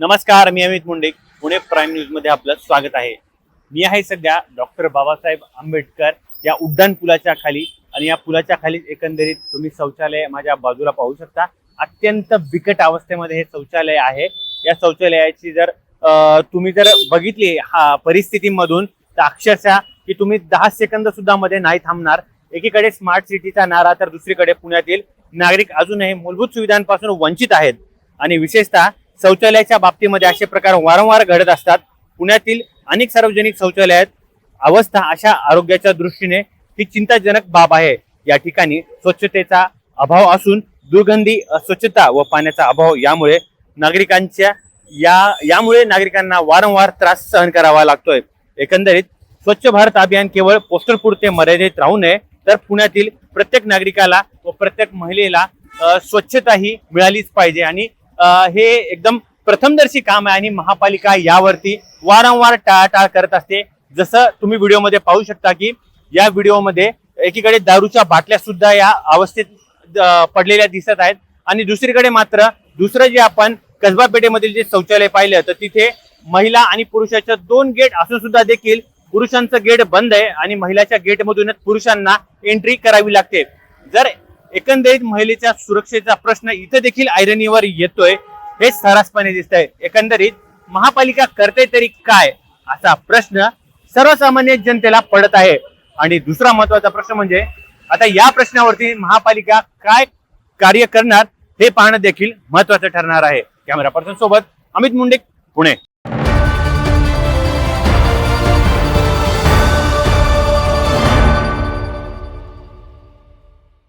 नमस्कार मी अमित मुंडे. पुणे प्राईम न्यूजमध्ये आपलं स्वागत आहे. मी आहे सध्या डॉक्टर बाबासाहेब आंबेडकर या उड्डाण पुलाच्या खाली आणि या पुलाच्या खाली एकंदरीत तुम्ही शौचालय माझ्या बाजूला पाहू शकता. अत्यंत बिकट अवस्थेमध्ये हे शौचालय आहे. या शौचालयाची जर तुम्ही जर बघितली हा परिस्थितीमधून तर अक्षरशः की तुम्ही दहा सेकंद सुद्धा मध्ये नाही थांबणार. एकीकडे स्मार्ट सिटीचा नारा तर दुसरीकडे पुण्यातील नागरिक अजूनही मूलभूत सुविधांपासून वंचित आहेत. आणि विशेषतः शौचालयाच्या बाबतीमध्ये असे प्रकार वारंवार घडत असतात. पुण्यातील अनेक सार्वजनिक शौचालयात अवस्था अशा आरोग्याच्या दृष्टीने ही चिंताजनक बाब आहे. या ठिकाणी स्वच्छतेचा अभाव असून दुर्गंधी अस्वच्छता व पाण्याचा अभाव यामुळे नागरिकांच्या या यामुळे नागरिकांना वारंवार त्रास सहन करावा लागतोय. एकंदरीत स्वच्छ भारत अभियान केवळ पोस्टर पुरते मर्यादित राहू नये तर पुण्यातील प्रत्येक नागरिकाला व प्रत्येक महिलेला स्वच्छता ही मिळालीच पाहिजे आणि हे एकदम प्रथमदर्शी काम आहे आणि महापालिका यावरती वारंवार टाळाटाळ करत असते. जसं तुम्ही व्हिडिओमध्ये पाहू शकता की या व्हिडिओमध्ये एकीकडे दारूच्या बाटल्या सुद्धा या अवस्थेत पडलेल्या दिसत आहेत आणि दुसरीकडे मात्र दुसरं जे आपण कसबा पेठेमधील जे शौचालय पाहिलं तर तिथे महिला आणि पुरुषाच्या दोन गेट असून सुद्धा देखील पुरुषांचं गेट बंद आहे आणि महिलाच्या गेटमधूनच पुरुषांना एंट्री करावी लागते. जर एकंदरीत महिलेच्या सुरक्षेचा प्रश्न इथे देखील ऐरणीवर येतोय. हे सरासपणे दिसत आहे एकंदरीत महापालिका करते तरी काय असा प्रश्न सर्वसामान्य जनतेला पडत आहे. आणि दुसरा महत्त्वाचा प्रश्न म्हणजे आता या प्रश्नावरती महापालिका काय कार्य करणार हे पाहणं देखील महत्वाचं ठरणार आहे. कॅमेरा पर्सन सोबत अमित मुंडे पुणे.